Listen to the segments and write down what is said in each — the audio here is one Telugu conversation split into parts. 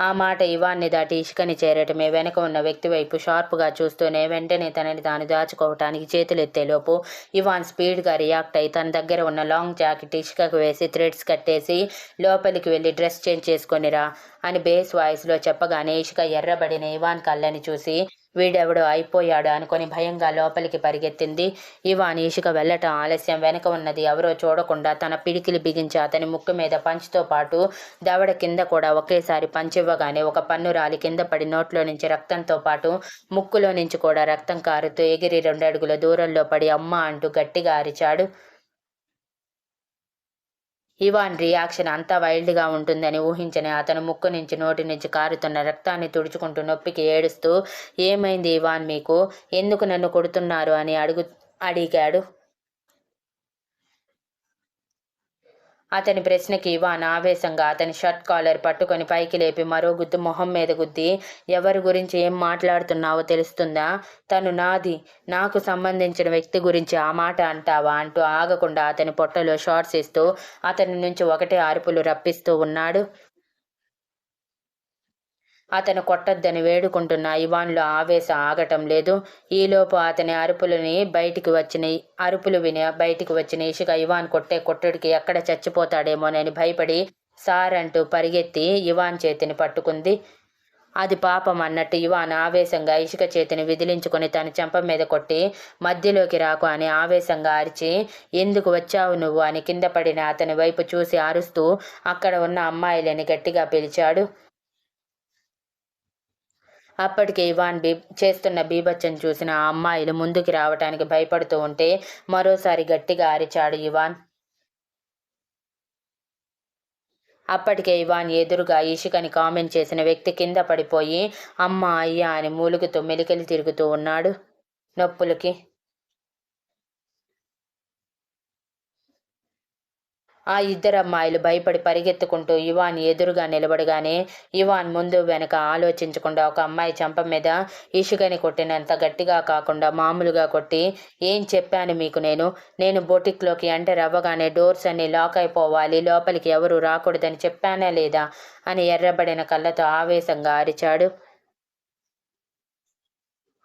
ఆ మాట ఇవాన్ని దాటి ఇష్కని చేరటమే. వెనక ఉన్న వ్యక్తి వైపు షార్ప్గా చూస్తూనే వెంటనే తనని తాను దాచుకోవటానికి చేతులెత్తేలోపు ఇవాన్ స్పీడ్గా రియాక్ట్ అయి తన దగ్గర ఉన్న లాంగ్ జాకెట్ ఇష్కకు వేసి థ్రెడ్స్ కట్టేసి లోపలికి వెళ్ళి డ్రెస్ చేంజ్ చేసుకొనిరా అని బేస్ వాయిస్లో చెప్పగానే ఇష్క ఎర్రబడిన ఇవాన్ కళ్ళని చూసి వీడెవడో అయిపోయాడు అనుకొని భయంగా లోపలికి పరిగెత్తింది. ఇవాన్ ఇషిక వెళ్ళటం ఆలస్యం. వెనక ఉన్నది ఎవరో చూడకుండా తన పిడికిలి బిగించి అతని ముక్కు మీద పంచుతో పాటు దవడ కింద కూడా ఒకేసారి పంచివ్వగానే ఒక పన్ను రాలి కింద పడి నోట్లో నుంచి రక్తంతో పాటు ముక్కులో నుంచి కూడా రక్తం కారుతూ ఎగిరి రెండడుగుల దూరంలో పడి అమ్మ అంటూ గట్టిగా అరిచాడు. ఇవాన్ రియాక్షన్ అంతా వైల్డ్గా ఉంటుందని ఊహించని అతను ముక్కు నుంచి నోటి నుంచి కారుతున్న రక్తాన్ని తుడుచుకుంటూ నొప్పికి ఏడుస్తూ ఏమైంది ఇవాన్ మీకు? ఎందుకు నన్ను కొడుతున్నారు? అని అడుగు అడిగాడు. అతని ప్రశ్నకి ఇవాన్ ఆవేశంగా అతని షర్ట్ కాలర్ పట్టుకొని పైకి లేపి మరో గుద్దు మొహం మీద గుద్ది ఎవరి గురించి ఏం మాట్లాడుతున్నావో తెలుస్తుందా? తను నాది నాకు సంబంధించిన వ్యక్తి గురించి ఆ మాట అంటావా? అంటూ ఆగకుండా అతని పొట్టలో షార్ట్స్ ఇస్తూ అతని నుంచి ఒకటే అరుపులు రప్పిస్తూ ఉన్నాడు. అతను కొట్టొద్దని వేడుకుంటున్న ఇవాన్లో ఆవేశం ఆగటం లేదు. ఈలోపు అతని అరుపులని బయటికి వచ్చిన అరుపులు విని బయటికి వచ్చిన ఇషిక ఇవాన్ కొట్టే కొట్టుడికి ఎక్కడ చచ్చిపోతాడేమోనని భయపడి సార్ అంటూ పరిగెత్తి ఇవాన్ చేతిని పట్టుకుంది. అది పాపం అన్నట్టు ఇవాన్ ఆవేశంగా ఇసుక చేతిని విదిలించుకొని తన చెంప మీద కొట్టి మధ్యలోకి రాకు అని ఆవేశంగా అరిచి ఎందుకు వచ్చావు నువ్వు అని కింద పడిన అతని వైపు చూసి అరుస్తూ అక్కడ ఉన్న అమ్మాయిలని గట్టిగా పిలిచాడు. అప్పటికే ఇవాన్ బీ చేస్తున్న బీభత్సం చూసిన ఆ అమ్మాయిలు ముందుకి రావటానికి భయపడుతూ ఉంటే మరోసారి గట్టిగా అరిచాడు ఇవాన్. అప్పటికే ఇవాన్ ఎదురుగా ఇషికని కామెంట్ చేసిన వ్యక్తి కింద పడిపోయి అమ్మ అయ్యా అని మూలుగుతూ మెలికలు తిరుగుతూ ఉన్నాడు నొప్పులకి. ఆ ఇద్దరు అమ్మాయిలు భయపడి పరిగెత్తుకుంటూ ఇవాన్ ఎదురుగా నిలబడగానే ఇవాన్ ముందు వెనక ఆలోచించకుండా ఒక అమ్మాయి చెంప మీద ఇసుకని కొట్టినంత గట్టిగా కాకుండా మామూలుగా కొట్టి ఏం చెప్పాను మీకు నేను? నేను బొటిక్లోకి ఎంటర్ అవ్వగానే డోర్స్ అన్ని లాక్ అయిపోవాలి లోపలికి ఎవరు రాకూడదని చెప్పానా లేదా? అని ఎర్రబడిన కళ్ళతో ఆవేశంగా అరిచాడు.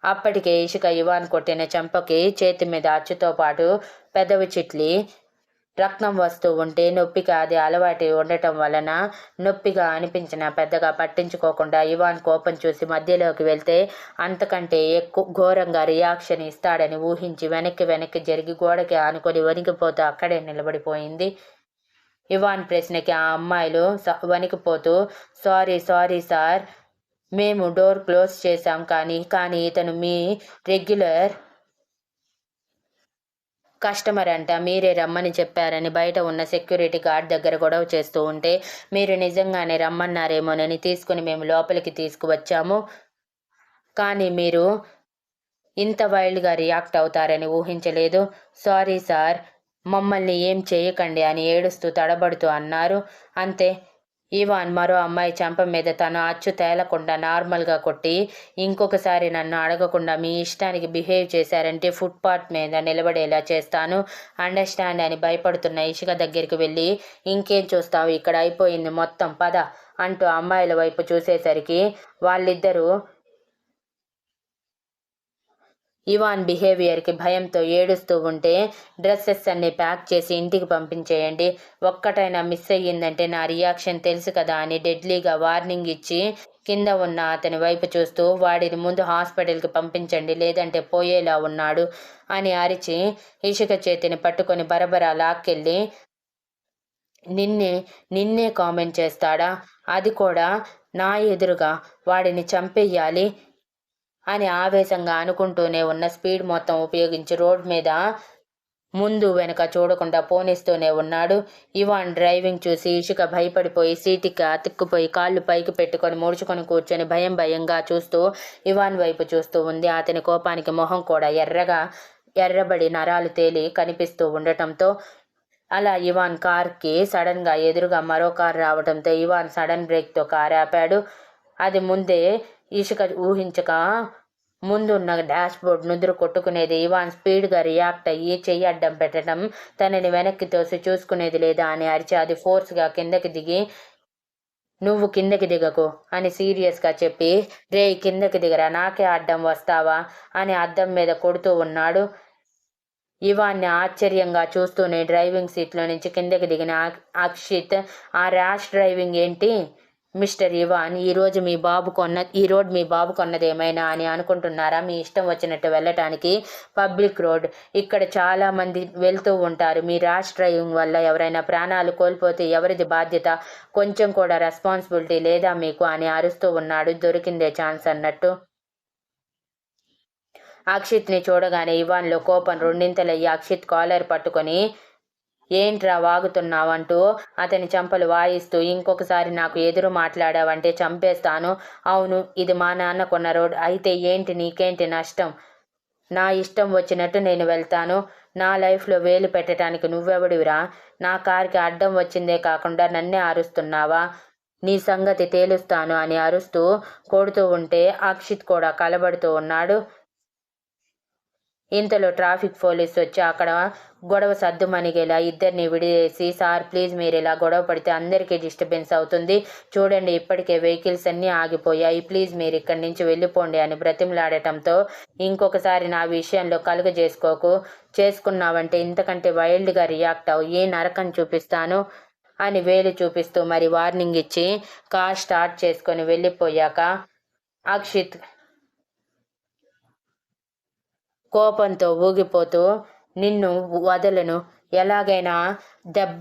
అప్పటికే ఇసుక ఇవాన్ కొట్టిన చెంపకి చేతి మీద అచ్చుతో పాటు పెదవి చిట్లి రక్తం వస్తూ ఉంటే నొప్పికి అది అలవాటు ఉండటం వలన నొప్పిగా అనిపించిన పెద్దగా పట్టించుకోకుండా ఇవాన్ కోపం చూసి మధ్యలోకి వెళ్తే అంతకంటే ఎక్కువ ఘోరంగా రియాక్షన్ ఇస్తాడని ఊహించి వెనక్కి వెనక్కి జరిగి గోడకి ఆనుకొని వణికిపోతూ అక్కడే నిలబడిపోయింది. ఇవాన్ ప్రశ్నకి ఆ అమ్మాయిలు స- వణికిపోతూ సారీ సారీ సార్ మేము డోర్ క్లోజ్ చేశాం కానీ కానీ ఇతను మీ రెగ్యులర్ కస్టమర్ అంట మీరే రమ్మని చెప్పారని బయట ఉన్న సెక్యూరిటీ గార్డ్ దగ్గర గొడవ చేస్తూ ఉంటే మీరు నిజంగానే రమ్మన్నారేమోనని తీసుకుని మేము లోపలికి తీసుకువచ్చాము. కానీ మీరు ఇంత వైల్డ్గా రియాక్ట్ అవుతారని ఊహించలేదు. సారీ సార్ మమ్మల్ని ఏం చేయకండి అని ఏడుస్తూ తడబడుతూ అన్నారు. అంతే ఇవాన్ మరో అమ్మాయి చెంప మీద తను అచ్చు తేలకుండా నార్మల్గా కొట్టి ఇంకొకసారి నన్ను అడగకుండా మీ ఇష్టానికి బిహేవ్ చేశారంటే ఫుట్పాత్ మీద నిలబడేలా చేస్తాను. అండర్స్టాండ్ అని భయపడుతున్న ఇషిక దగ్గరికి వెళ్ళి ఇంకేం చూస్తావు? ఇక్కడ అయిపోయింది మొత్తం. పద అంటూ అమ్మాయిల వైపు చూసేసరికి వాళ్ళిద్దరూ ఇవాన్ బిహేవియర్కి భయంతో ఏడుస్తూ ఉంటే డ్రెస్సెస్ అన్ని ప్యాక్ చేసి ఇంటికి పంపించేయండి. ఒక్కటైనా మిస్ అయ్యిందంటే నా రియాక్షన్ తెలుసు కదా అని డెడ్లీగా వార్నింగ్ ఇచ్చి కింద ఉన్న అతని వైపు చూస్తూ వాడిని ముందు హాస్పిటల్కి పంపించండి లేదంటే పోయేలా ఉన్నాడు అని అరిచి ఇసుక చేతిని పట్టుకొని బరబరా లాక్కెళ్ళి నిన్నే నిన్నే కామెంట్ చేస్తాడా? అది కూడా నా ఎదురుగా వాడిని చంపేయాలి అని ఆవేశంగా అనుకుంటూనే ఉన్న స్పీడ్ మొత్తం ఉపయోగించి రోడ్ మీద ముందు వెనుక చూడకుండా పోనిస్తూనే ఉన్నాడు. ఇవాన్ డ్రైవింగ్ చూసి ఇసుక భయపడిపోయి సీటుకి అతుక్కుపోయి కాళ్ళు పైకి పెట్టుకొని ముడుచుకొని కూర్చొని భయం భయంగా చూస్తూ ఇవాన్ వైపు చూస్తూ ఉంది. అతని కోపానికి మొహం కూడా ఎర్రగా ఎర్రబడి నరాలు తేలి కనిపిస్తూ ఉండటంతో అలా ఇవాన్ కార్కి సడన్గా ఎదురుగా మరో కార్ రావడంతో ఇవాన్ సడన్ బ్రేక్తో కార్ ఆపాడు. అది ముందే ఇసుక ఊహించక ముందున్న డాష్ బోర్డ్ నుదురు కొట్టుకునేది. ఇవాన్ స్పీడ్గా రియాక్ట్ అయ్యి చెయ్యి అడ్డం పెట్టడం తనని వెనక్కి తోసి చూసుకునేది లేదా అని అరిచి అది ఫోర్స్గా కిందకి దిగి నువ్వు కిందకి దిగకు అని సీరియస్గా చెప్పి రే కిందకి దిగరా నాకే అడ్డం వస్తావా అని అద్దం మీద కొడుతూ ఉన్నాడు. ఇవాన్ని ఆశ్చర్యంగా చూస్తూనే డ్రైవింగ్ సీట్లో నుంచి కిందకి దిగిన అక్షిత్ ఆ ర్యాష్ డ్రైవింగ్ ఏంటి? మిస్టర్ ఇవాన్ ఈరోజు మీ బాబు కొన్న ఈ రోడ్ మీ బాబు కొన్నదేమైనా అని అనుకుంటున్నారా? మీ ఇష్టం వచ్చినట్టు వెళ్ళటానికి పబ్లిక్ రోడ్. ఇక్కడ చాలామంది వెళ్తూ ఉంటారు. మీ ర్యాష్ డ్రైవింగ్ వల్ల ఎవరైనా ప్రాణాలు కోల్పోతే ఎవరిది బాధ్యత? కొంచెం కూడా రెస్పాన్సిబిలిటీ లేదా మీకు అని అరుస్తూ ఉన్నాడు. దొరికిందే ఛాన్స్ అన్నట్టు. అక్షిత్ని చూడగానే ఇవాన్లో కోపం రెండింతలయ్యి అక్షిత్ కాలర్ పట్టుకొని ఏంట్రా వాగుతున్నావంటూ అతని చంపలు వాయిస్తూ ఇంకొకసారి నాకు ఎదురు మాట్లాడావంటే చంపేస్తాను. అవును ఇది మా నాన్నకున్న రోడ్. అయితే ఏంటి నీకేంటి నష్టం? నా ఇష్టం వచ్చినట్టు నేను వెళ్తాను. నా లైఫ్లో వేలు పెట్టడానికి నువ్వెవడివిరా? నా కార్కి అడ్డం వచ్చిందే కాకుండా నన్నే అరుస్తున్నావా? నీ సంగతి తేలుస్తాను అని అరుస్తూ కొడుతూ ఉంటే అక్షిత్ కూడా కలబడుతూ ఉన్నాడు. ఇంతలో ట్రాఫిక్ పోలీస్ వచ్చి అక్కడ గొడవ సద్దుమణిగేలా ఇద్దరిని విడిచేసి సార్ ప్లీజ్ మీరు ఇలా గొడవ పడితే అందరికీ డిస్టర్బెన్స్ అవుతుంది. చూడండి ఇప్పటికే వెహికల్స్ అన్నీ ఆగిపోయాయి. ప్లీజ్ మీరు ఇక్కడి నుంచి వెళ్ళిపోండి అని బ్రతిమలాడటంతో ఇంకొకసారి నా విషయంలో కలుగ చేసుకోకు చేసుకున్నావంటే ఇంతకంటే వైల్డ్గా రియాక్ట్ అవు ఏ నరకం చూపిస్తాను? అని వేలు చూపిస్తూ మరి వార్నింగ్ ఇచ్చి కార్ స్టార్ట్ చేసుకొని వెళ్ళిపోయాక అక్షిత్ కోపంతో ఊగిపోతూ నిన్ను వదలను. ఎలాగైనా దెబ్బ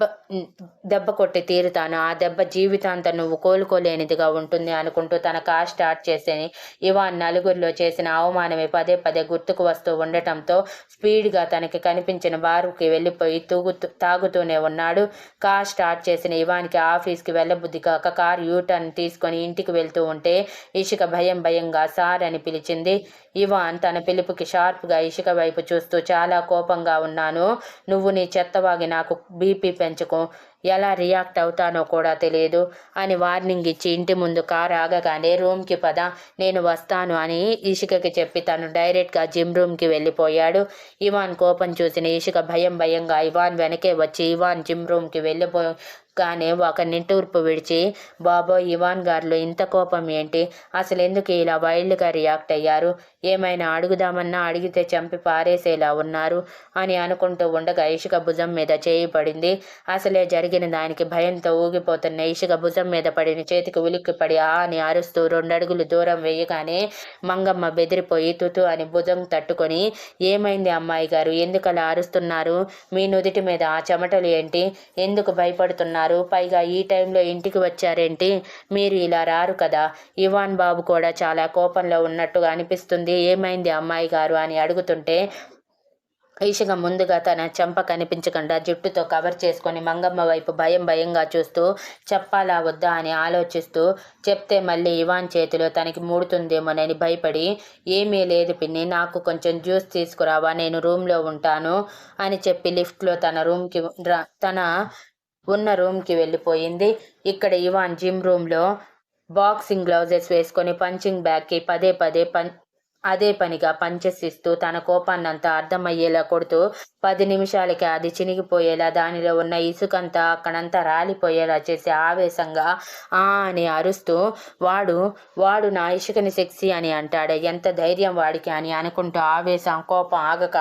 దెబ్బ కొట్టి తీరుతాను. ఆ దెబ్బ జీవితాంతం నువ్వు కోలుకోలేనిదిగా ఉంటుంది అనుకుంటూ తన కార్ స్టార్ట్ చేసేని. ఇవాన్ నలుగురిలో చేసిన అవమానమే పదే పదే గుర్తుకు వస్తూ ఉండటంతో స్పీడ్గా తనకి కనిపించిన బారుకి వెళ్ళిపోయి తూగుతూ తాగుతూనే ఉన్నాడు. కార్ స్టార్ట్ చేసిన ఇవాన్కి ఆఫీస్కి వెళ్ళబుద్ధి కాక కార్ యూటర్న్ తీసుకొని ఇంటికి వెళ్తూ ఉంటే ఇషిక భయం భయంగా సార్ అని పిలిచింది. ఇవాన్ తన పిలుపుకి షార్ప్గా ఇషిక వైపు చూస్తూ చాలా కోపంగా ఉన్నాను. నువ్వు నీ చెత్తవాగి నాకు బీపీ పెంచుకో ఎలా రియాక్ట్ అవుతానో కూడా తెలియదు. అని వార్నింగ్ ఇచ్చి ఇంటి ముందు కారు ఆగగానే రూమ్కి పద నేను వస్తాను అని ఇషికకి చెప్పి తను డైరెక్ట్గా జిమ్ రూమ్కి వెళ్ళిపోయాడు. ఇవాన్ కోపం చూసిన ఇషిక భయం భయంగా ఇవాన్ వెనకే వచ్చి ఇవాన్ జిమ్ రూమ్కి వెళ్ళిపో కానీ ఒక నిట్టూర్పు విడిచి బాబో ఇవాన్ గారిలో ఇంత కోపం ఏంటి? అసలు ఎందుకు ఇలా వైల్డ్గా రియాక్ట్ అయ్యారు? ఏమైనా అడుగుదామన్నా అడిగితే చంపి పారేసేలా ఉన్నారు? అని అనుకుంటూ ఉండగా ఇషిక భుజం మీద చేయి పడింది. అసలే జరిగిన దానికి భయంతో ఊగిపోతున్న ఇషిక భుజం మీద పడిన చేతికి ఉలిక్కి పడి ఆ అని అరుస్తూ రెండడుగులు దూరం వేయగానే మంగమ్మ బెదిరిపోయి తుతు అని భుజం తట్టుకొని ఏమైంది అమ్మాయి గారు? ఎందుకలా అరుస్తున్నారు? మీ నుదిటి మీద ఆ చెమటలు ఏంటి? ఎందుకు భయపడుతున్నారు? పైగా ఈ టైంలో ఇంటికి వచ్చారేంటి? మీరు ఇలా రారు కదా. ఇవాన్ బాబు కూడా చాలా కోపంలో ఉన్నట్టుగా అనిపిస్తుంది. ఏమైంది అమ్మాయి గారు అని అడుగుతుంటే ఈషగా ముందుగా తన చెంప కనిపించకుండా జుట్టుతో కవర్ చేసుకొని మంగమ్మ వైపు భయం భయంగా చూస్తూ చెప్పాలా వద్దా అని ఆలోచిస్తూ చెప్తే మళ్ళీ ఇవాన్ చేతిలో తనకి మూడుతుందేమోనని భయపడి ఏమీ లేదు పిన్ని నాకు కొంచెం జ్యూస్ తీసుకురావా నేను రూమ్లో ఉంటాను అని చెప్పి లిఫ్ట్లో తన రూమ్కి తన ఉన్న రూమ్కి వెళ్ళిపోయింది. ఇక్కడ ఇవాన్ జిమ్ రూమ్లో బాక్సింగ్ గ్లౌజెస్ వేసుకొని పంచింగ్ బ్యాగ్కి పదే పదే పం అదే పనిగా పంచసిస్తూ తన కోపాన్నంతా అర్థమయ్యేలా కొడుతూ పది నిమిషాలకి అది చినిగిపోయేలా దానిలో ఉన్న ఇసుకంతా అక్కడంతా రాలిపోయేలా చేసి ఆవేశంగా ఆ అని అరుస్తూ వాడు వాడు నా ఇసుకని సెక్సీ అని అంటాడు ఎంత ధైర్యం వాడికి అని అనుకుంటూ ఆవేశం కోపం ఆగక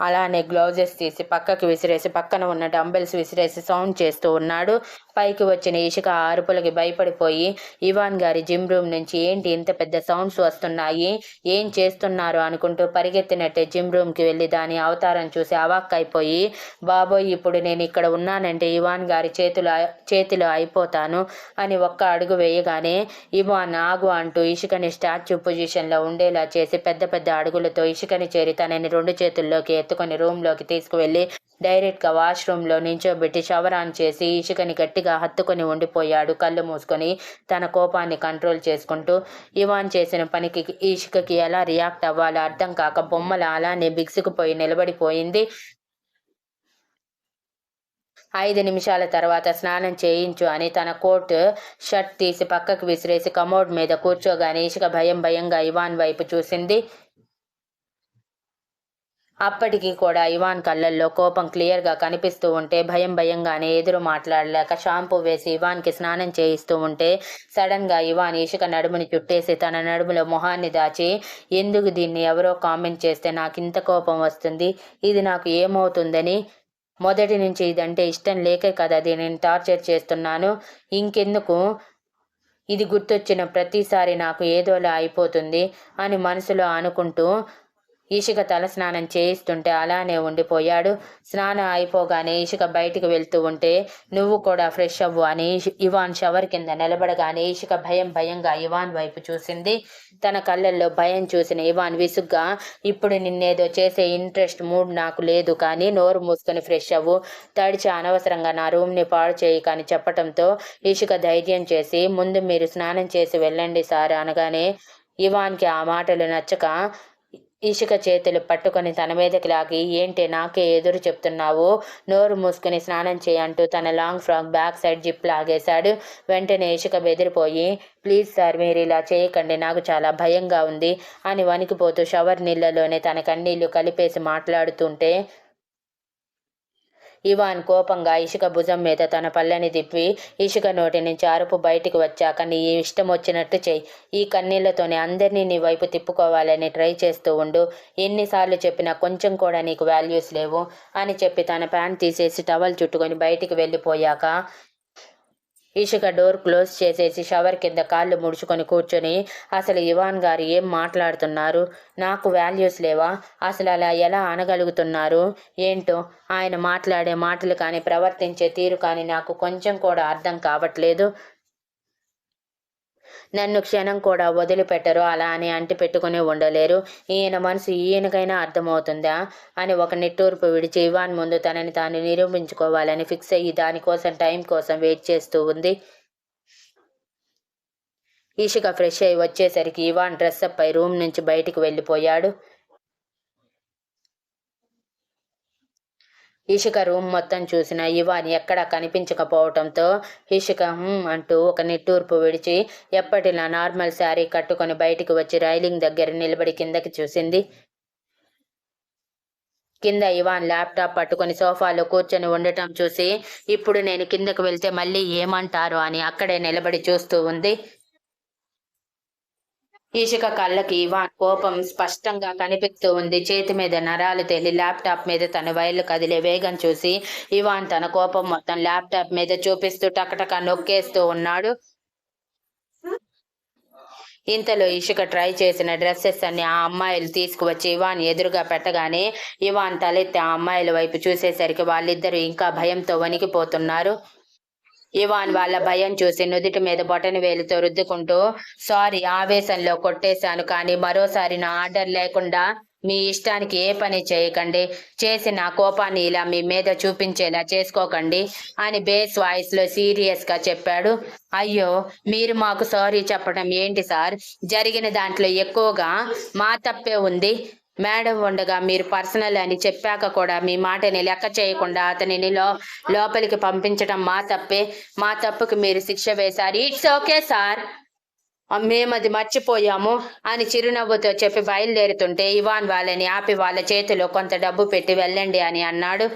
అలానే గ్లౌజెస్ తీసి పక్కకి విసిరేసి పక్కన ఉన్న డంబెల్స్ విసిరేసి సౌండ్ చేస్తూ ఉన్నాడు. పైకి వచ్చిన ఇసుక అరుపులకి భయపడిపోయి ఇవాన్ గారి జిమ్ రూమ్ నుంచి ఏంటి ఇంత పెద్ద సౌండ్స్ వస్తున్నాయి? ఏం చే చేస్తున్నారు అనుకుంటూ పరిగెత్తినట్టే జిమ్ రూమ్కి వెళ్ళి దాని అవతారం చూసి అవాక్కైపోయి బాబోయ్ ఇప్పుడు నేను ఇక్కడ ఉన్నానంటే ఇవాన్ గారి చేతులు చేతిలో అయిపోతాను అని ఒక్క అడుగు వేయగానే ఇవాన్ ఆగు అంటూ ఇషుకని స్టాచ్యూ పొజిషన్లో ఉండేలా చేసి పెద్ద పెద్ద అడుగులతో ఇషుకని చేరి తనని రెండు చేతుల్లోకి ఎత్తుకొని రూమ్లోకి తీసుకువెళ్ళి డైరెక్ట్గా వాష్రూమ్లో నించోబెట్టి షవర్ ఆన్ చేసి ఇషుకని గట్టిగా హత్తుకొని ఉండిపోయాడు కళ్ళు మూసుకొని తన కోపాన్ని కంట్రోల్ చేసుకుంటూ. ఇవాన్ చేసిన పనికి ఇషుకకి ఎలా రియాక్ట్ అవ్వాలో. అర్థం కాక బొమ్మల అలానే బిగుసుకుపోయి నిలబడిపోయింది. ఐదు నిమిషాల తర్వాత స్నానం చేయించు అని తన కోట్ షర్ట్ తీసి పక్కకు విసిరేసి కమోడ్ మీద కూర్చోగానే ఇసుక భయం భయంగా ఇవాన్ వైపు చూసింది. అప్పటికీ కూడా ఇవాన్ కళ్ళల్లో కోపం క్లియర్గా కనిపిస్తూ ఉంటే భయం భయంగానే ఎదురు మాట్లాడలేక షాంపూ వేసి ఇవాన్కి స్నానం చేయిస్తూ ఉంటే సడన్గా ఇవాన్ ఇసుక నడుముని చుట్టేసి తన నడుములో మొహాన్ని దాచి ఎందుకు దీన్ని ఎవరో కామెంట్ చేస్తే నాకు ఇంత కోపం వస్తుంది? ఇది నాకు ఏమవుతుందని? మొదటి నుంచి ఇదంటే ఇష్టం లేకే కదా దీనిని టార్చర్ చేస్తున్నాను. ఇంకెందుకు? ఇది గుర్తొచ్చిన ప్రతిసారి నాకు ఏదోలా అయిపోతుంది అని మనసులో అనుకుంటూ ఇషిక తల స్నానం చేయిస్తుంటే అలానే ఉండిపోయాడు. స్నానం అయిపోగానే ఇషిక బయటికి వెళ్తూ ఉంటే నువ్వు కూడా ఫ్రెష్ అవ్వు అని ఇవాన్ షవర్ కింద నిలబడగానే ఇషిక భయం భయంగా ఇవాన్ వైపు చూసింది. తన కళ్ళల్లో భయం చూసిన ఇవాన్ విసుగ్గా ఇప్పుడు నిన్నేదో చేసే ఇంట్రెస్ట్ మూడ్ నాకు లేదు కానీ నోరు మూసుకొని ఫ్రెష్ అవ్వు. తడిచి అనవసరంగా నా రూమ్ని పాడు చేయి కానీ చెప్పటంతో ఇషిక ధైర్యం చేసి ముందు మీరు స్నానం చేసి వెళ్ళండి సార్ అనగానే ఇవాన్కి ఆ మాటలు నచ్చక ఇసుక చేతులు పట్టుకొని తన మీదకి లాగి ఏంటి నాకే ఎదురు చెప్తున్నావు? నోరు మూసుకుని స్నానం చేయంటూ తన long frock back side zip లాగేశాడు. వెంటనే ఇసుక బెదిరిపోయి ప్లీజ్ సార్ మీరు ఇలా చేయకండి నాకు చాలా భయంగా ఉంది అని వణికిపోతూ షవర్ నీళ్ళలోనే తన కన్నీళ్ళు కలిపేసి మాట్లాడుతుంటే ఇవాన్ కోపంగా ఇసుక భుజం మీద తన పళ్ళని తిప్పి ఇసుక నోటి నుంచి అరుపు బయటికి వచ్చాక నీ ఇష్టం వచ్చినట్టు చెయ్యి. ఈ కన్నీళ్ళతోనే అందరినీ నీ వైపు తిప్పుకోవాలని ట్రై చేస్తూ ఉండు. ఎన్నిసార్లు చెప్పినా కొంచెం కూడా నీకు వాల్యూస్ లేవు అని చెప్పి తన ప్యాంట్ తీసేసి టవల్ చుట్టుకొని బయటికి వెళ్ళిపోయాక ఇషిక డోర్ క్లోజ్ చేసేసి షవర్ కింద కాళ్ళు ముడుచుకొని కూర్చొని అసలు ఇవాన్ గారు ఏం మాట్లాడుతున్నారు? నాకు వాల్యూస్ లేవా? అసలు అలా ఎలా అనగలుగుతున్నారు? ఏంటో ఆయన మాట్లాడే మాటలు కానీ ప్రవర్తించే తీరు కానీ నాకు కొంచెం కూడా అర్థం కావట్లేదు. నన్ను క్షణం కూడా వదిలిపెట్టరు అలా అని అంటి పెట్టుకుని ఉండలేరు. ఈయన మనసు ఈయనకైనా అర్థమవుతుందా? అని ఒక నిట్టూర్పు విడిచి ఇవాన్ ముందు తనని తాను నిరూపించుకోవాలని ఫిక్స్ అయ్యి దానికోసం టైం కోసం వెయిట్ చేస్తూ ఉంది. ఈషిక ఫ్రెష్ అయి వచ్చేసరికి ఇవాన్ డ్రెస్అప్ అయి రూమ్ నుంచి బయటికి వెళ్ళిపోయాడు. ఇషిక రూమ్ మొత్తం చూసిన ఇవాన్ ఎక్కడా కనిపించకపోవటంతో ఇషిక అంటూ ఒక నిట్టూర్పు విడిచి ఎప్పటిలా నార్మల్ శారీ కట్టుకొని బయటికి వచ్చి రైలింగ్ దగ్గర నిలబడి కిందకి చూసింది. కింద ఇవాన్ ల్యాప్టాప్ పట్టుకొని సోఫాలో కూర్చొని ఉండటం చూసి ఇప్పుడు నేను కిందకు వెళ్తే మళ్ళీ ఏమంటారు? అని అక్కడే నిలబడి చూస్తూ ఉంది. ఇషిక కళ్ళకి ఇవాన్ కోపం స్పష్టంగా కనిపిస్తూ ఉంది. చేతి మీద నరాలు తేలి ల్యాప్టాప్ మీద తన వైర్లు కదిలే వేగం చూసి ఇవాన్ తన కోపం మొత్తం ల్యాప్టాప్ మీద చూపిస్తూ టకటక నొక్కేస్తూ ఉన్నాడు. ఇంతలో ఇషుక ట్రై చేసిన డ్రెస్సెస్ అన్ని ఆ అమ్మాయిలు తీసుకువచ్చి ఇవాన్ ఎదురుగా పెట్టగానే ఇవాన్ తలెత్తి ఆ అమ్మాయిల వైపు చూసేసరికి వాళ్ళిద్దరూ ఇంకా భయంతో వణికిపోతున్నారు. ఇవాన్ వాళ్ళ భయం చూసి నుదుటి మీద బొటని వేలుతో రుద్దుకుంటూ సారీ ఆవేశంలో కొట్టేశాను కానీ మరోసారి నా ఆర్డర్ లేకుండా మీ ఇష్టానికి ఏ పని చేయకండి. చేసి నా కోపాన్ని ఇలా మీ మీద చూపించేలా చేసుకోకండి అని బేస్ వాయిస్లో సీరియస్గా చెప్పాడు. అయ్యో మీరు మాకు సారీ చెప్పడం ఏంటి సార్? జరిగిన దాంట్లో ఎక్కువగా మా తప్పే ఉంది. మేడం ఉండగా మీరు పర్సనల్ అని చెప్పాక కూడా మీ మాటని లెక్క చేయకుండా అతనిని లో లోపలికి పంపించడం మా తప్పే. మా తప్పుకి మీరు శిక్ష వేశారు. ఇట్స్ ఓకే సార్ మేము అది మర్చిపోయాము అని చిరునవ్వుతో చెప్పి బయలుదేరుతుంటే ఇవాన్ వాళ్ళని ఆపి వాళ్ళ చేతిలో కొంత డబ్బు పెట్టి వెళ్ళండి అని అన్నాడు.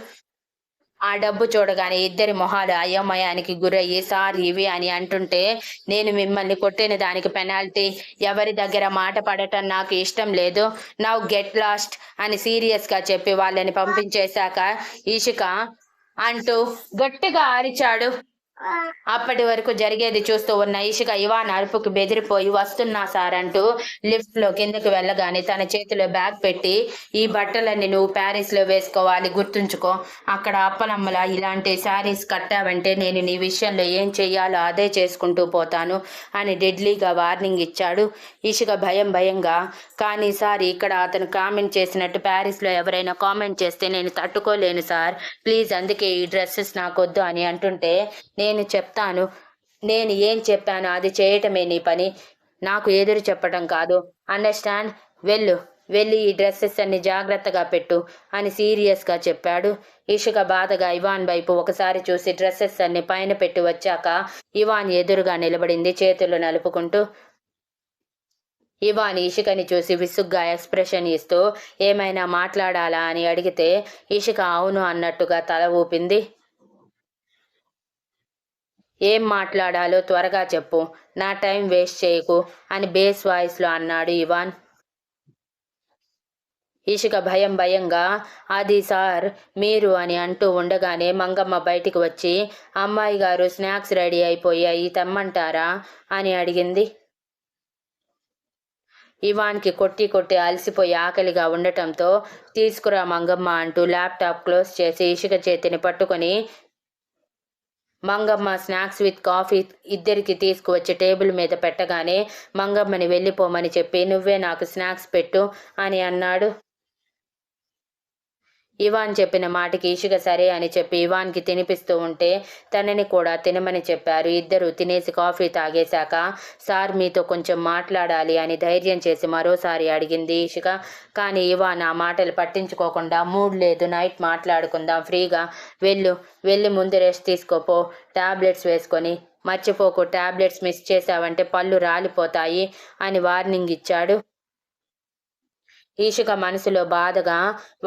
ఆ డబ్బు చూడగానే ఇద్దరి మొహాలు అయోమయానికి గురయ్యి సార్ ఇవి అని అంటుంటే నేను మిమ్మల్ని కొట్టిన దానికి పెనాల్టీ. ఎవరి దగ్గర మాట పడటం నాకు ఇష్టం లేదు. నవ్ గెట్ లాస్ట్ అని సీరియస్గా చెప్పి వాళ్ళని పంపించేశాక ఈషిక అంటూ గట్టిగా అరిచాడు. అప్పటి వరకు జరిగేది చూస్తూ ఉన్న ఇషిక ఇవాన్ అరుపుకి బెదిరిపోయి వస్తున్నా సార్ అంటూ లిఫ్ట్లో కిందకి వెళ్ళగానే తన చేతిలో బ్యాగ్ పెట్టి ఈ బట్టలన్నీ నువ్వు ప్యారిస్లో వేసుకోవాలి గుర్తుంచుకో. అక్కడ అప్పలమ్మల ఇలాంటి శారీస్ కట్టావంటే నేను నీ విషయంలో ఏం చెయ్యాలో అదే చేసుకుంటూ పోతాను అని డెడ్లీగా వార్నింగ్ ఇచ్చాడు. ఇషిక భయం భయంగా కానీ సార్ ఇక్కడ అతను కామెంట్ చేసినట్టు ప్యారిస్లో ఎవరైనా కామెంట్ చేస్తే నేను తట్టుకోలేను సార్. ప్లీజ్ అందుకే ఈ డ్రెస్సెస్ నాకొద్దు అని అంటుంటే నేను నేను చెప్తాను. నేను ఏం చెప్పానో అది చేయటమే నీ పని. నాకు ఎదురు చెప్పటం కాదు. అండర్స్టాండ్? వెళ్ళు. వెళ్ళి ఈ డ్రెస్సెస్ అన్ని జాగ్రత్తగా పెట్టు అని సీరియస్గా చెప్పాడు. ఇషుక బాధగా ఇవాన్ వైపు ఒకసారి చూసి డ్రెస్సెస్ అన్ని పైన పెట్టి వచ్చాక ఇవాన్ ఎదురుగా నిలబడింది చేతులు నలుపుకుంటూ. ఇవాన్ ఇషికని చూసి విసుగ్గా ఎక్స్ప్రెషన్ ఇస్తూ ఏమైనా మాట్లాడాలా అని అడిగితే ఇషిక అవును అన్నట్టుగా తల ఊపింది. ఏం మాట్లాడాలో త్వరగా చెప్పు. నా టైం వేస్ట్ చేయకు అని బేస్ వాయిస్లో అన్నాడు ఇవాన్. ఇషిక భయం భయంగా అది సార్ మీరు అని అంటూ ఉండగానే మంగమ్మ బయటికి వచ్చి అమ్మాయి గారు స్నాక్స్ రెడీ అయిపోయాయి తెమ్మంటారా అని అడిగింది. ఇవాన్కి కొట్టి కొట్టి అలసిపోయి ఆకలిగా ఉండటంతో తీసుకురా మంగమ్మ అంటూ ల్యాప్టాప్ క్లోజ్ చేసి ఇషిక చేతిని పట్టుకొని మంగమ్మ స్నాక్స్ విత్ కాఫీ ఇద్దరికి తీసుకువచ్చి టేబుల్ మీద పెట్టగానే మంగమ్మని వెళ్ళిపోమని చెప్పి నువ్వే నాకు స్నాక్స్ పెట్టు అని అన్నాడు. ఇవాన్ చెప్పిన మాటకి ఇషిక సరే అని చెప్పి ఇవాన్కి తినిపిస్తూ ఉంటే తనని కూడా తినమని చెప్పారు. ఇద్దరు తినేసి కాఫీ తాగేశాక సార్ మీతో కొంచెం మాట్లాడాలి అని ధైర్యం చేసి మరోసారి అడిగింది ఇషిక. కానీ ఇవాన్ ఆ మాటలు పట్టించుకోకుండా మూడ్ లేదు నైట్ మాట్లాడుకుందాం ఫ్రీగా వెళ్ళు వెళ్ళి ముందు రెస్ట్ తీసుకోపో టాబ్లెట్స్ వేసుకొని మర్చిపోకు టాబ్లెట్స్ మిస్ చేసావంటే పళ్ళు రాలిపోతాయి అని వార్నింగ్ ఇచ్చాడు. ఈషిక మనసులో బాధగా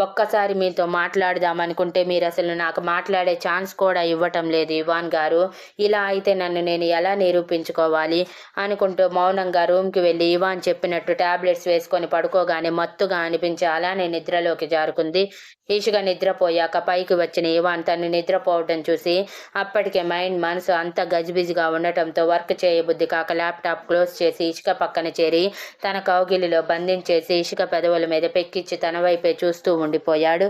ఒక్కసారి మీతో మాట్లాడదామనుకుంటే మీరు అసలు నాకు మాట్లాడే ఛాన్స్ కూడా ఇవ్వటం లేదు ఇవాన్ గారు. ఇలా అయితే నన్ను నేను ఎలా నిరూపించుకోవాలి? అనుకుంటూ మౌనంగా రూమ్కి వెళ్ళి ఇవాన్ చెప్పినట్టు టాబ్లెట్స్ వేసుకొని పడుకోగానే మత్తుగా అనిపించి అలానే నిద్రలోకి జారుకుంది. ఈషిక నిద్రపోయాక పైకి వచ్చిన ఇవాన్ తను నిద్రపోవటం చూసి అప్పటికే మైండ్ మనసు అంతా గజిబిజిగా ఉండటంతో వర్క్ చేయబుద్ధి కాక ల్యాప్టాప్ క్లోజ్ చేసి ఇసుక పక్కన చేరి తన కౌగిలిలో బంధించేసి ఇసుక పెదవులు మీద పెక్కిచ్చి తన వైపే చూస్తూ ఉండిపోయాడు.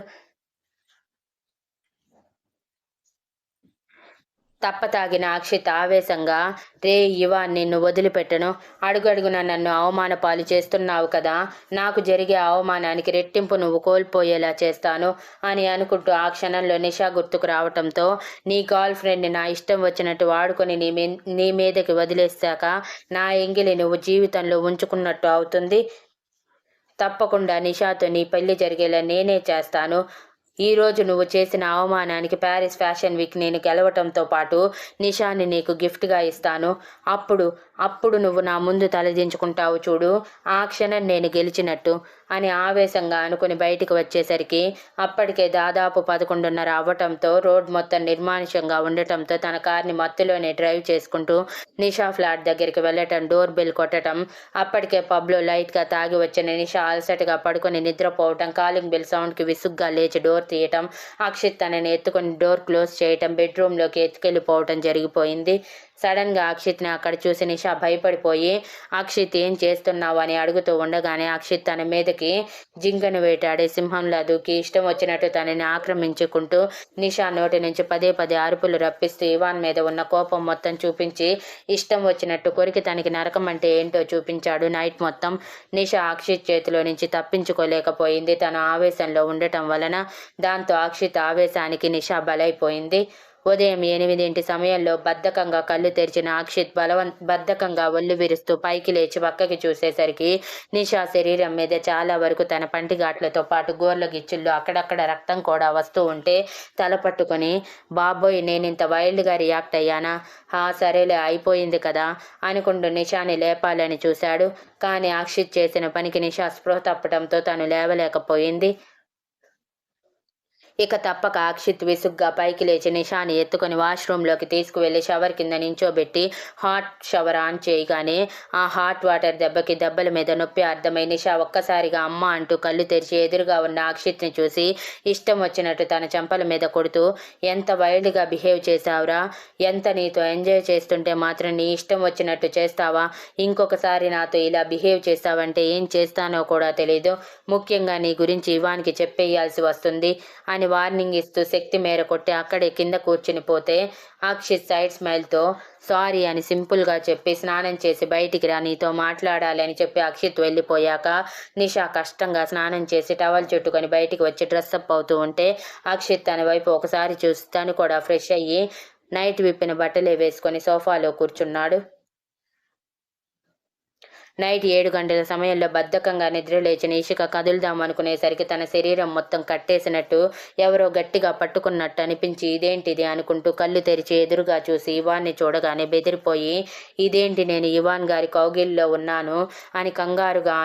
తప్పతాగిన అక్షిత్ ఆవేశంగా రే ఇవా నిన్ను వదిలిపెట్టను. అడుగడుగున నన్ను అవమాన పాలు చేస్తున్నావు కదా. నాకు జరిగే అవమానానికి రెట్టింపు నువ్వు కోల్పోయేలా చేస్తాను అని అనుకుంటూ ఆ క్షణంలో నిషా గుర్తుకు రావటంతో నీ గర్ల్ ఫ్రెండ్ని నా ఇష్టం వచ్చినట్టు వాడుకొని నీ మీ నీ మీదకి వదిలేశాక నా ఎంగిలి నువ్వు జీవితంలో ఉంచుకున్నట్టు అవుతుంది. తప్పకుండా నిషాతో నీ పెళ్ళి జరిగేలా నేనే చేస్తాను. ఈ రోజు నువ్వు చేసిన అవమానానికి ప్యారిస్ ఫ్యాషన్ వీక్ నేను గెలవటంతో పాటు నిషాని నీకు గిఫ్ట్గా ఇస్తాను. అప్పుడు అప్పుడు నువ్వు నా ముందు తలదించుకుంటావు చూడు. ఆ క్షణం నేను గెలిచినట్టు. అని ఆవేశంగా అనుకుని బయటికి వచ్చేసరికి అప్పటికే దాదాపు పదకొండున్నర అవ్వటంతో రోడ్ మొత్తం నిర్మానుష్యంగా ఉండటంతో తన కార్ని మత్తులోనే డ్రైవ్ చేసుకుంటూ నిషా ఫ్లాట్ దగ్గరికి వెళ్ళటం డోర్ బెల్ కొట్టడం అప్పటికే పబ్లో లైట్గా తాగి వచ్చిన నిషా అలసటగా పడుకొని నిద్రపోవటం కాలింగ్ బెల్ సౌండ్కి విసుగ్గా లేచి డోర్ తీయటం అక్షిత్ తనని ఎత్తుకొని డోర్ క్లోజ్ చేయటం బెడ్రూమ్లోకి ఎత్తుకెళ్ళిపోవటం జరిగిపోయింది. సడన్గా అక్షిత్ని అక్కడ చూసి నిషా భయపడిపోయి అక్షిత్ ఏం చేస్తున్నావు? అని అడుగుతూ ఉండగానే అక్షిత్ తన మీదకి జింకను వేటాడి సింహంలా దూకి ఇష్టం వచ్చినట్టు తనని ఆక్రమించుకుంటూ నిషా నోటి నుంచి పదే పదే అరుపులు రప్పిస్తూ ఇవాన్ మీద ఉన్న కోపం మొత్తం చూపించి ఇష్టం వచ్చినట్టు కొరికి తనకి నరకం అంటే ఏంటో చూపించాడు నైట్ మొత్తం. నిషా అక్షిత్ చేతిలో నుంచి తప్పించుకోలేకపోయింది. తన ఆవేశంలో ఉండటం వలన దాంతో అక్షిత్ ఆవేశానికి నిషా బలైపోయింది. ఉదయం ఎనిమిదింటి సమయంలో బద్ధకంగా కళ్ళు తెరిచిన అక్షిత్ బలవం బద్ధకంగా ఒళ్ళు విరుస్తూ పైకి లేచి పక్కకి చూసేసరికి నిషా శరీరం మీద చాలా వరకు తన పంటిఘాట్లతో పాటు గోర్ల గిచ్చుల్లో అక్కడక్కడ రక్తం కూడా వస్తూ ఉంటే తల పట్టుకొని బాబోయ్ నేనింత వైల్డ్గా రియాక్ట్ అయ్యానా? ఆ సరేలే అయిపోయింది కదా అనుకుంటూ నిషాని లేపాలని చూశాడు. కానీ అక్షిత్ చేసిన పనికి నిషా స్పృహ తప్పడంతో తను లేవలేకపోయింది. ఇక తప్పక అక్షిత్ విసుగ్గా పైకి లేచి నిషాని ఎత్తుకొని వాష్రూమ్లోకి తీసుకువెళ్ళి షవర్ కింద నించోబెట్టి హాట్ షవర్ ఆన్ చేయగానే ఆ హాట్ వాటర్ దెబ్బకి దెబ్బల మీద నొప్పి అర్థమై నిషా ఒక్కసారిగా అమ్మ అంటూ కళ్ళు తెరిచి ఎదురుగా ఉన్న అక్షిత్ని చూసి ఇష్టం వచ్చినట్టు తన చెంపల మీద కొడుతూ ఎంత వైల్డ్గా బిహేవ్ చేశావురా? ఎంత నీతో ఎంజాయ్ చేస్తుంటే మాత్రం నీ ఇష్టం వచ్చినట్టు చేస్తావా? ఇంకొకసారి నాతో ఇలా బిహేవ్ చేస్తావంటే ఏం చేస్తానో కూడా తెలీదు. ముఖ్యంగా నీ గురించి ఇవానికి చెప్పేయాల్సి వస్తుంది అని వార్నింగ్ ఇస్తూ శక్తి మేర కొట్టి అక్కడే కింద కూర్చుని పోతే అక్షిత్ సైడ్ స్మైల్తో సారీ అని సింపుల్గా చెప్పి స్నానం చేసి బయటికి రా నీతో మాట్లాడాలి అని చెప్పి అక్షిత్ వెళ్ళిపోయాక నిషా కష్టంగా స్నానం చేసి టవల్ చుట్టుకొని బయటికి వచ్చి డ్రెస్అప్ అవుతూ ఉంటే అక్షిత్ తన వైపు ఒకసారి చూసి తను కూడా ఫ్రెష్ అయ్యి నైట్ విప్పిన బట్టలే వేసుకొని సోఫాలో కూర్చున్నాడు. నైట్ ఏడు గంటల సమయంలో బద్ధకంగా నిద్రలేచిన ఇషిక కదులుదాం అనుకునేసరికి తన శరీరం మొత్తం కట్టేసినట్టు ఎవరో గట్టిగా పట్టుకున్నట్టు అనిపించి ఇదేంటిది? అనుకుంటూ కళ్ళు తెరిచి ఎదురుగా చూసి ఇవాన్ని చూడగానే బెదిరిపోయి ఇదేంటి నేను ఇవాన్ గారి కౌగిల్లో ఉన్నాను అని కంగారుగా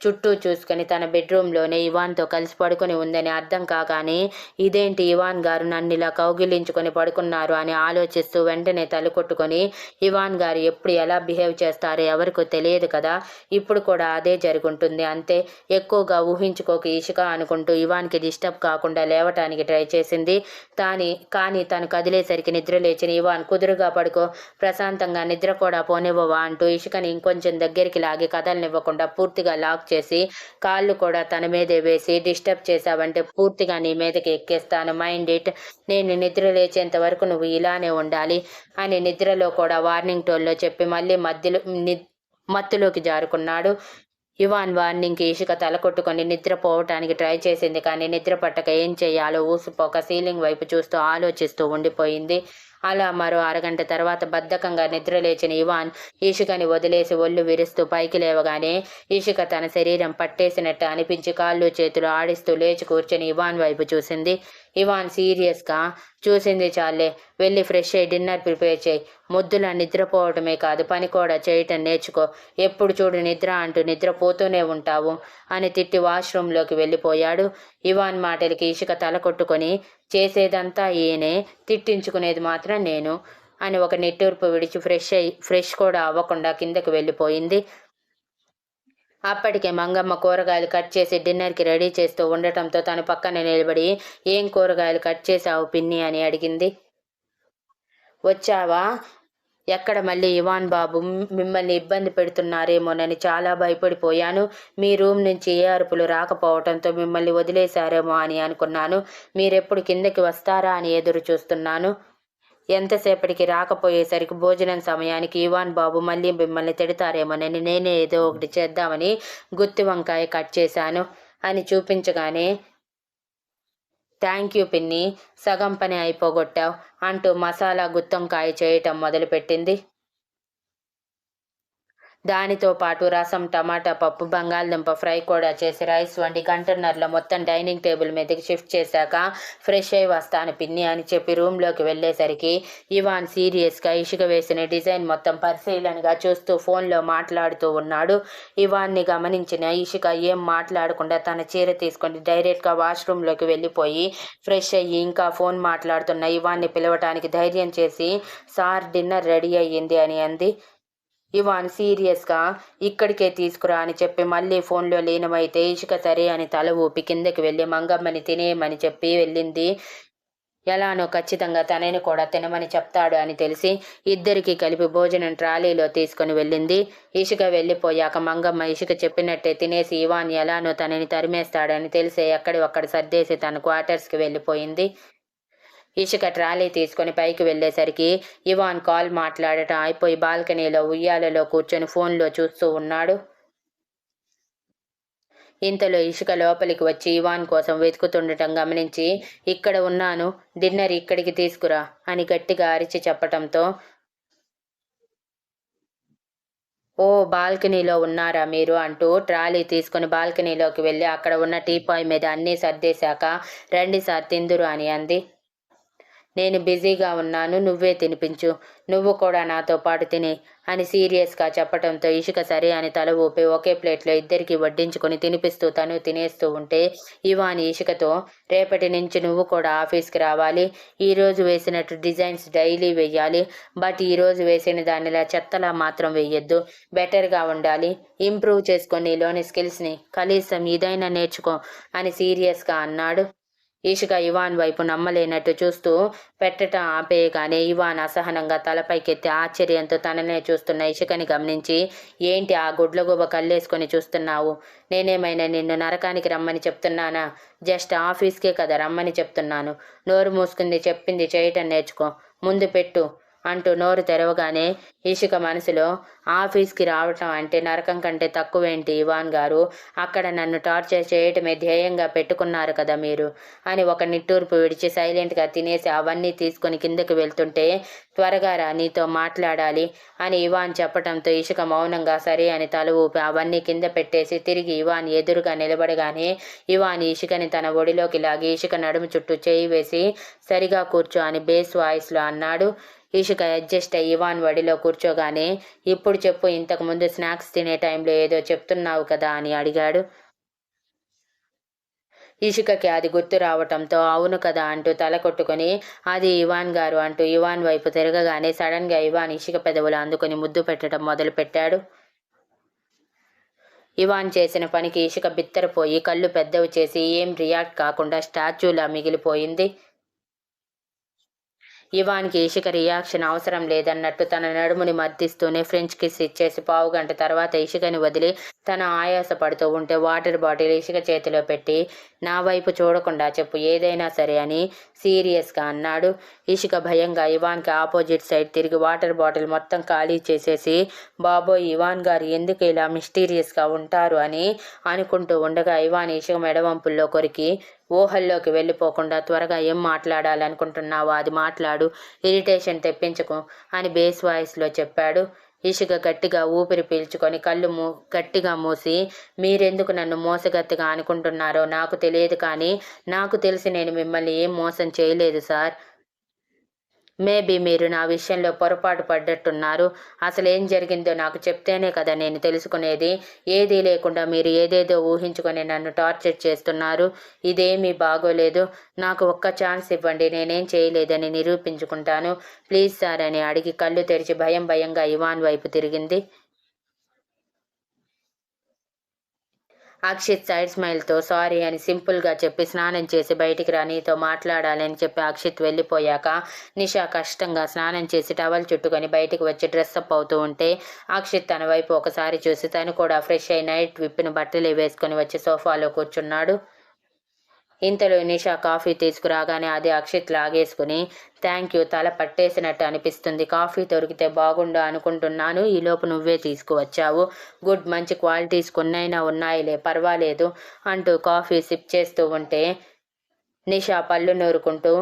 చుట్టూ చూసుకుని తన బెడ్రూమ్లోనే ఇవాన్తో కలిసి పడుకొని ఉందని అర్థం కాగానే ఇదేంటి ఇవాన్ గారు నన్ను ఇలా కౌగిలించుకొని పడుకున్నారు? అని ఆలోచిస్తూ వెంటనే తలుకొట్టుకొని ఇవాన్ గారు ఎప్పుడు ఎలా బిహేవ్ చేస్తారో ఎవరికో తెలియదు కదా ఇప్పుడు కూడా అదే జరుగుంటుంది. అంతే ఎక్కువగా ఊహించుకోక ఇసుక అనుకుంటూ ఇవాన్కి డిస్టర్బ్ కాకుండా లేవటానికి ట్రై చేసింది. తాని కానీ తను కదిలేసరికి నిద్ర లేచిన ఇవాన్ కుదురుగా పడుకో ప్రశాంతంగా నిద్ర కూడా పోనివ్వవా? అంటూ ఇషికని ఇంకొంచెం దగ్గరికి లాగి కదలనివ్వకుండా పూర్తిగా లాక్ చేసి కాళ్ళు కూడా తన మీదే వేసి డిస్టర్బ్ చేశావంటే పూర్తిగా నీ మీదకి ఎక్కేస్తాను. Mind it. నేను నిద్ర లేచేంత వరకు నువ్వు ఇలానే ఉండాలి అని నిద్రలో కూడా వార్నింగ్ టోన్లో చెప్పి మళ్ళీ మధ్యలో మత్తులోకి జారుకున్నాడు. ఇవాన్ వార్నింగ్కి ఇషిక తలకొట్టుకొని నిద్రపోవటానికి ట్రై చేసింది కానీ నిద్ర పట్టక ఏం చేయాలో ఊసిపోక సీలింగ్ వైపు చూస్తూ ఆలోచిస్తూ ఉండిపోయింది. అలా మరో అరగంట తర్వాత బద్ధకంగా నిద్రలేచిన ఇవాన్ ఇషికని వదిలేసి ఒళ్ళు విరుస్తూ పైకి లేవగానే ఇషిక తన శరీరం పట్టేసినట్టు అనిపించి కాళ్ళు చేతులు ఆడిస్తూ లేచి కూర్చొని ఇవాన్ వైపు చూసింది. ఇవాన్ సీరియస్గా చూసింది చాలే. వెళ్ళి ఫ్రెష్ అయ్యి డిన్నర్ ప్రిపేర్ చేయి. ముద్దులా నిద్రపోవటమే కాదు పని కూడా చేయటం నేర్చుకో. ఎప్పుడు చూడు నిద్ర అంటూ నిద్రపోతూనే ఉంటావు అని తిట్టి వాష్రూమ్లోకి వెళ్ళిపోయాడు. ఇవాన్ మాటలకి ఇసుక తల కొట్టుకొని చేసేదంతా ఈయనే తిట్టించుకునేది మాత్రం నేను అని ఒక నిట్టూర్పు విడిచి ఫ్రెష్ అయ్యి ఫ్రెష్ కూడా అవ్వకుండా కిందకి వెళ్ళిపోయింది. అప్పటికే మంగమ్మ కూరగాయలు కట్ చేసి డిన్నర్కి రెడీ చేస్తూ ఉండటంతో తను పక్కన నిలబడి ఏం కూరగాయలు కట్ చేసావు పిన్ని? అని అడిగింది. వచ్చావా? ఎక్కడ మళ్ళీ ఇవాన్ బాబు? మిమ్మల్ని ఇబ్బంది పెడుతున్నారేమోనని చాలా భయపడిపోయాను. మీ రూమ్ నుంచి ఏ అరుపులు రాకపోవడంతో మిమ్మల్ని వదిలేశారేమో అని అనుకున్నాను. మీరెప్పుడు కిందకి వస్తారా అని ఎదురు చూస్తున్నాను ఎంతసేపటికి రాకపోయేసరికి భోజనం సమయానికి ఇవాన్ బాబు మళ్ళీ మిమ్మల్ని తిడతారేమోనని నేనే ఏదో ఒకటి చేద్దామని గుత్తి వంకాయ కట్ చేశాను అని చూపించగానే థ్యాంక్ యూ పిన్ని సగం పని అయిపోగొట్టావు అంటూ మసాలా గుత్తంకాయ చేయటం మొదలుపెట్టింది. దానితో పాటు రసం టమాటా పప్పు బంగాళదుంప ఫ్రై కూడా చేసి రైస్ వండి కంటైనర్లో మొత్తం డైనింగ్ టేబుల్ మీదకి షిఫ్ట్ చేశాక ఫ్రెష్ అయి వస్తాను పిన్ని అని చెప్పి రూమ్లోకి వెళ్ళేసరికి ఇవాన్ సీరియస్గా ఇసుక వేసిన డిజైన్ మొత్తం పరిశీలనగా చూస్తూ ఫోన్లో మాట్లాడుతూ ఉన్నాడు. ఇవాన్ని గమనించిన ఇషిక ఏం మాట్లాడకుండా తన చీర తీసుకొని డైరెక్ట్గా వాష్రూమ్లోకి వెళ్ళిపోయి ఫ్రెష్ అయ్యి ఇంకా ఫోన్ మాట్లాడుతున్న ఇవాన్ని పిలవటానికి ధైర్యం చేసి సార్ డిన్నర్ రెడీ అయ్యింది అని అంది. ఇవాన్ సీరియస్గా ఇక్కడికే తీసుకురా అని చెప్పి మళ్ళీ ఫోన్లో లీనమైతే ఇసుక సరే అని తల ఊపి కిందకి వెళ్ళి మంగమ్మని తినేయమని చెప్పి వెళ్ళింది. ఎలానో ఖచ్చితంగా తనని కూడా తినమని చెప్తాడు అని తెలిసి ఇద్దరికి కలిపి భోజనం ట్రాలీలో తీసుకొని వెళ్ళింది. ఇసుక వెళ్ళిపోయాక మంగమ్మ ఇసుక చెప్పినట్టే తినేసి ఇవాన్ ఎలానో తనని తరిమేస్తాడని తెలిసి ఎక్కడి ఒక్కడ సర్దేసి తన క్వార్టర్స్కి వెళ్ళిపోయింది. ఇసుక ట్రాలీ తీసుకొని పైకి వెళ్ళేసరికి ఇవాన్ కాల్ మాట్లాడటం అయిపోయి బాల్కనీలో ఉయ్యాలలో కూర్చొని ఫోన్లో చూస్తూ ఉన్నాడు. ఇంతలో ఇసుక లోపలికి వచ్చి ఇవాన్ కోసం వెతుకుతుండటం గమనించి ఇక్కడ ఉన్నాను డిన్నర్ ఇక్కడికి తీసుకురా అని గట్టిగా అరిచి చెప్పటంతో ఓ బాల్కనీలో ఉన్నారా మీరు అంటూ ట్రాలీ తీసుకుని బాల్కనీలోకి వెళ్ళి అక్కడ ఉన్న టీపాయ్ మీద అన్నీ సర్దేశాక రండి సార్ తిందురు అని అంది. నేను బిజీగా ఉన్నాను నువ్వే తినిపించు. నువ్వు కూడా నాతో పాటు తిని అని సీరియస్గా చెప్పడంతో ఇసుక సరే అని తల ఊపి ఒకే ప్లేట్లో ఇద్దరికి వడ్డించుకొని తినిపిస్తూ తను తినేస్తూ ఉంటే ఇవాని ఇసుకతో రేపటి నుంచి నువ్వు కూడా ఆఫీస్కి రావాలి. ఈరోజు వేసినట్టు డిజైన్స్ డైలీ వేయాలి బట్ ఈరోజు వేసిన దానిలా చెత్తలా మాత్రం వేయొద్దు బెటర్గా ఉండాలి. ఇంప్రూవ్ చేసుకొని నీలోని స్కిల్స్ని కనీసం ఇదైనా నేర్చుకో అని సీరియస్గా అన్నాడు. ఇషిక ఇవాన్ వైపు నమ్మలేనట్టు చూస్తూ పెట్టటం ఆపేయగానే ఇవాన్ అసహనంగా తలపైకెత్తి ఆశ్చర్యంతో తననే చూస్తున్న ఇషికని గమనించి ఏంటి ఆ గుడ్లగూబ కళ్ళేసుకొని చూస్తున్నావు? నేనేమైనా నిన్ను నరకానికి రమ్మని చెప్తున్నానా? జస్ట్ ఆఫీస్కే కదా రమ్మని చెప్తున్నాను. నోరు మూసుకుంది చెప్పింది చేయటం నేర్చుకో. ముందు పెట్టు. అంటూ నోరు తెరవగానే ఇషిక మనసులో ఆఫీస్కి రావటం అంటే నరకం కంటే తక్కువేంటి ఇవాన్ గారు? అక్కడ నన్ను టార్చర్ చేయటమే ధ్యేయంగా పెట్టుకున్నారు కదా మీరు? అని ఒక నిట్టూర్పు విడిచి సైలెంట్గా తినేసి అవన్నీ తీసుకొని కిందకి వెళ్తుంటే త్వరగా రా నీతో మాట్లాడాలి అని ఇవాన్ చెప్పటంతో ఇషిక మౌనంగా సరే అని తల ఊపి అవన్నీ కింద పెట్టేసి తిరిగి ఇవాన్ ఎదురుగా నిలబడగానే ఇవాన్ ఇషికని తన ఒడిలోకి లాగి ఇషిక నడుము చుట్టూ చేయి వేసి సరిగా కూర్చో అని బేస్ వాయిస్లో అన్నాడు. ఇషిక అడ్జస్ట్ అయ్యి ఇవాన్ వడిలో కూర్చోగానే ఇప్పుడు చెప్పు ఇంతకు ముందు స్నాక్స్ తినే టైంలో ఏదో చెప్తున్నావు కదా అని అడిగాడు. ఇషికకి అది గుర్తు రావటంతో అవును కదా అంటూ తల కొట్టుకుని అది ఇవాన్ గారు అంటూ ఇవాన్ వైపు తిరగగానే సడన్గా ఇవాన్ ఇషిక పెదవులు అందుకొని ముద్దు పెట్టడం మొదలుపెట్టాడు. ఇవాన్ చేసిన పనికి ఇషిక బిత్తరపోయి కళ్ళు పెద్దవి చేసి ఏం రియాక్ట్ కాకుండా స్టాచ్యూలా మిగిలిపోయింది? ఇవాన్కి ఇషిక రియాక్షన్ అవసరం లేదన్నట్టు తన నడుముని మర్దిస్తూనే ఫ్రెంచ్ కిస్ ఇచ్చేసి పావు గంట తర్వాత ఇషికని వదిలి తన ఆయాస పడుతూ ఉంటే వాటర్ బాటిల్ ఇషిక చేతిలో పెట్టి నా వైపు చూడకుండా చెప్పు ఏదైనా సరే అని సీరియస్గా అన్నాడు. ఇషిక భయంగా ఇవాన్కి ఆపోజిట్ సైడ్ తిరిగి వాటర్ బాటిల్ మొత్తం ఖాళీ చేసేసి బాబోయ్ ఇవాన్ గారు ఎందుకు ఇలా మిస్టీరియస్గా ఉంటారు అని అనుకుంటూ ఉండగా ఇవాన్ ఇషిక మెడవంపుల్లో కొరికి ఊహల్లోకి వెళ్ళిపోకుండా త్వరగా ఏం మాట్లాడాలనుకుంటున్నావో అది మాట్లాడు ఇరిటేషన్ తెప్పించకు అని బేస్ వాయిస్లో చెప్పాడు. ఇషిక గట్టిగా ఊపిరి పీల్చుకొని కళ్ళు మూ గట్టిగా మూసి మీరెందుకు నన్ను మోసగత్తిగా అనుకుంటున్నారో నాకు తెలియదు కానీ నాకు తెలిసి నేను మిమ్మల్ని ఏం మోసం చేయలేదు సార్. మేబీ మీరు నా విషయంలో పొరపాటు పడ్డట్టున్నారు. అసలు ఏం జరిగిందో నాకు చెప్తేనే కదా నేను తెలుసుకునేది. ఏదీ లేకుండా మీరు ఏదేదో ఊహించుకొని నన్ను టార్చర్ చేస్తున్నారు. ఇదేమీ బాగోలేదు. నాకు ఒక్క ఛాన్స్ ఇవ్వండి. నేనేం చేయలేదని నిరూపించుకుంటాను. ప్లీజ్ సార్ అని అడిగి కళ్ళు తెరిచి భయం భయంగా ఇవాన్ వైపు తిరిగింది. అక్షిత్ సైడ్ స్మైల్తో సారీ అని సింపుల్గా చెప్పి స్నానం చేసి బయటికి రా నీతో మాట్లాడాలని చెప్పి అక్షిత్ వెళ్ళిపోయాక నిషా కష్టంగా స్నానం చేసి టవల్ చుట్టుకొని బయటికి వచ్చి డ్రెస్ అప్ అవుతూ ఉంటే అక్షిత్ తన వైపు ఒకసారి చూసి తను కూడా ఫ్రెష్ అయి నైట్ విప్పిన బట్టలు వేసుకొని వచ్చి సోఫాలో కూర్చున్నాడు. ఇంతలో నిషా కాఫీ తీసుకురాగానే అది అక్షిత్ లాగేసుకుని థ్యాంక్ యూ తల పట్టేసినట్టు అనిపిస్తుంది. కాఫీ దొరికితే బాగుండు అనుకుంటున్నాను. ఈలోపు నువ్వే తీసుకువచ్చావు. గుడ్ మంచి క్వాలిటీస్ కొన్నైనా ఉన్నాయిలే పర్వాలేదు అంటూ కాఫీ సిప్ చేస్తూ ఉంటే నిషా పళ్ళు నూరుకుంటూ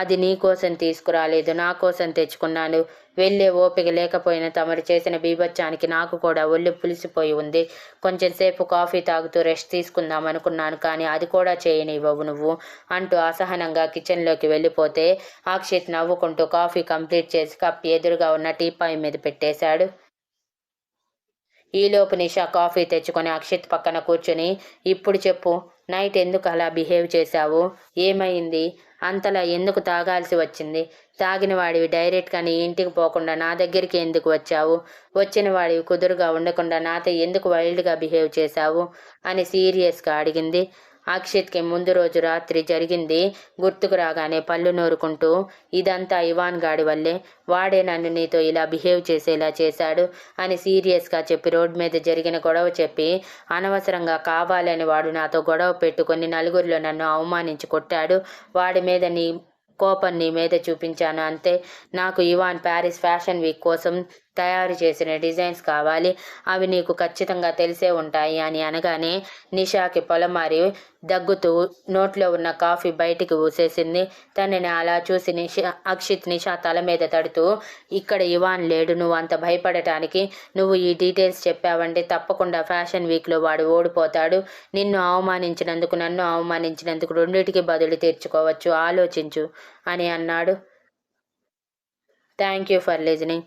అది నీ కోసం తీసుకురాలేదు నా కోసం తెచ్చుకున్నాను. వెళ్ళే ఓపిక లేకపోయినా తమరు చేసిన బీభత్సానికి నాకు కూడా ఒళ్ళు పులిసిపోయి ఉంది. కొంచెం సేపు కాఫీ తాగుతూ రెస్ట్ తీసుకుందాం అనుకున్నాను కానీ అది కూడా చేయనివ్వవు నువ్వు అంటూ అసహనంగా కిచెన్లోకి వెళ్ళిపోతే అక్షిత్ నవ్వుకుంటూ కాఫీ కంప్లీట్ చేసి కప్ ఎదురుగా ఉన్న టీపాయ్ మీద పెట్టేశాడు. ఈలోపు నిషా కాఫీ తెచ్చుకొని అక్షిత్ పక్కన కూర్చుని ఇప్పుడు చెప్పు నైట్ ఎందుకు అలా బిహేవ్ చేశావు? ఏమైంది? అంతలా ఎందుకు తాగాల్సి వచ్చింది? తాగిన వాడివి డైరెక్ట్గా నీ ఇంటికి పోకుండా నా దగ్గరికి ఎందుకు వచ్చావు? వచ్చిన వాడివి కుదురుగా ఉండకుండా నాతో ఎందుకు వైల్డ్గా బిహేవ్ చేశావు? అని సీరియస్గా అడిగింది. అక్షిత్కి ముందు రోజు రాత్రి జరిగింది గుర్తుకు రాగానే పళ్ళు నూరుకుంటూ ఇదంతా ఇవాన్ గాడి వల్లే. వాడే నన్ను నీతో ఇలా బిహేవ్ చేసేలా చేశాడు అని సీరియస్గా చెప్పి రోడ్ మీద జరిగిన గొడవ చెప్పి అనవసరంగా కావాలని వాడు నాతో గొడవ పెట్టుకొని నలుగురిలో నన్ను అవమానించి కొట్టాడు. వాడి మీద నీ కోపం నీ మీద చూపించాను అంతే. నాకు ఇవాన్ ప్యారిస్ ఫ్యాషన్ వీక్ కోసం తయారు చేసిన డిజైన్స్ కావాలి. అవి నీకు ఖచ్చితంగా తెలిసే ఉంటాయి అని అనగానే నిషాకి పొలమారి దగ్గుతూ నోట్లో ఉన్న కాఫీ బయటికి ఊసేసింది. తనని అలా చూసి నిషా అక్షిత్ నిషా తల మీద తడుతూ ఇక్కడ ఇవాన్ లేడు నువ్వు అంత భయపడటానికి నువ్వు ఈ డీటెయిల్స్ చెప్పావంటే తప్పకుండా ఫ్యాషన్ వీక్లో వాడు ఓడిపోతాడు. నిన్ను అవమానించినందుకు నన్ను అవమానించినందుకు రెండింటికి బదులు తీర్చుకోవచ్చు. ఆలోచించు అని అన్నాడు. Thank you for listening.